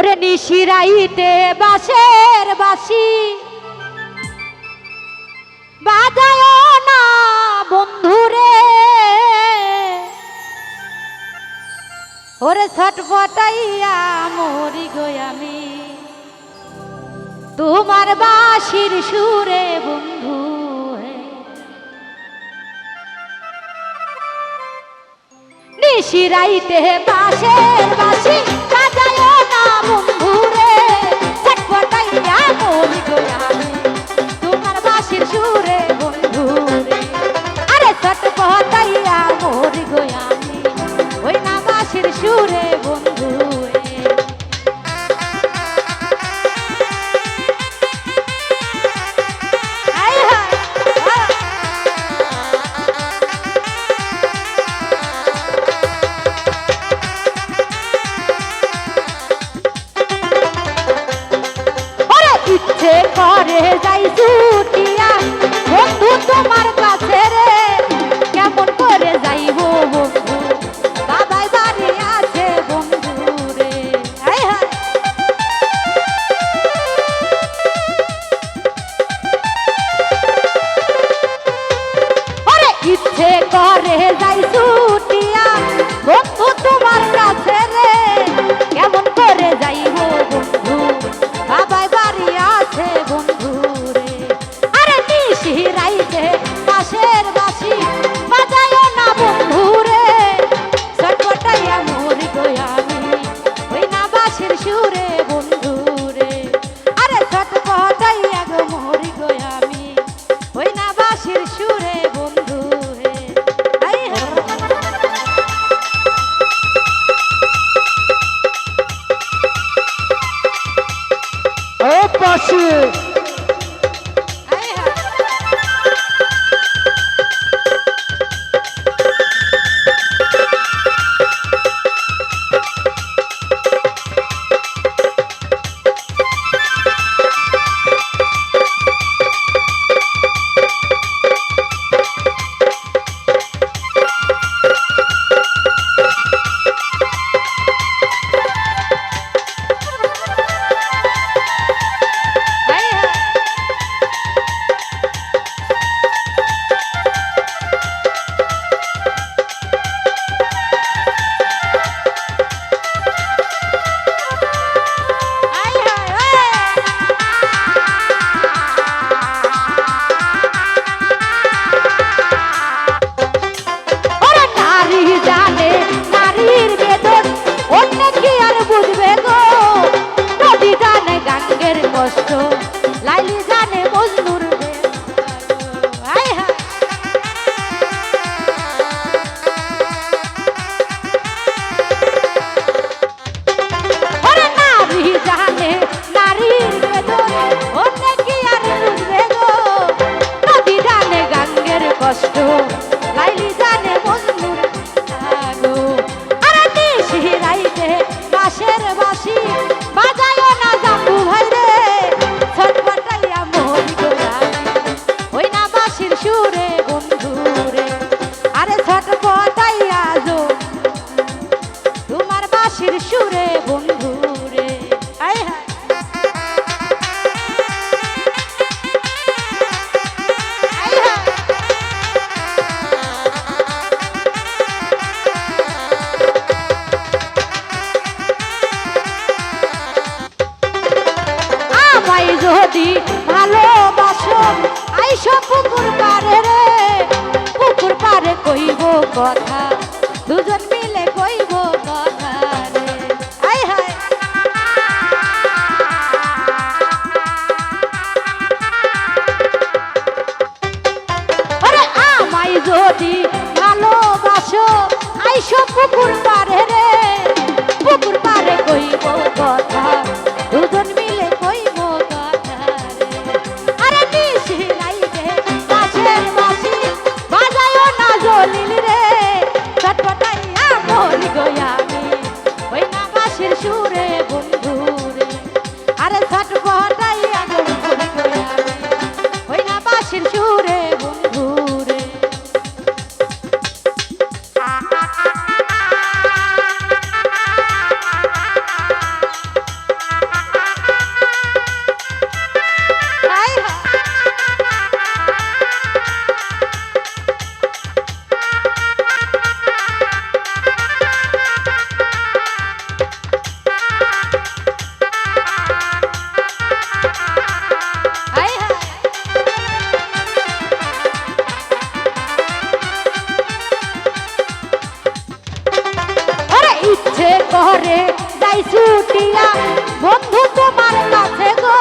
ওরে নিশিরাইতে বাসের বাসি বাজায় না বন্ধুরে ওরে ছটফটাইয়া মরি গো আমি। তোমার বাসির সুরে বন্ধু নিশিরাইতে বাসের কষ্ট সুরে বন্ধু রে আয় যদি ভালোবাসো, আইসো পুকুর পারে রে। পুকুর পারে কইব কথা। দুজন মিলে যদি ভালোবাসো আইসো পুকুর পার সে করে যাই ছুটিয়া বন্ধু তোমার কাছে গো।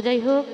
যাই হোক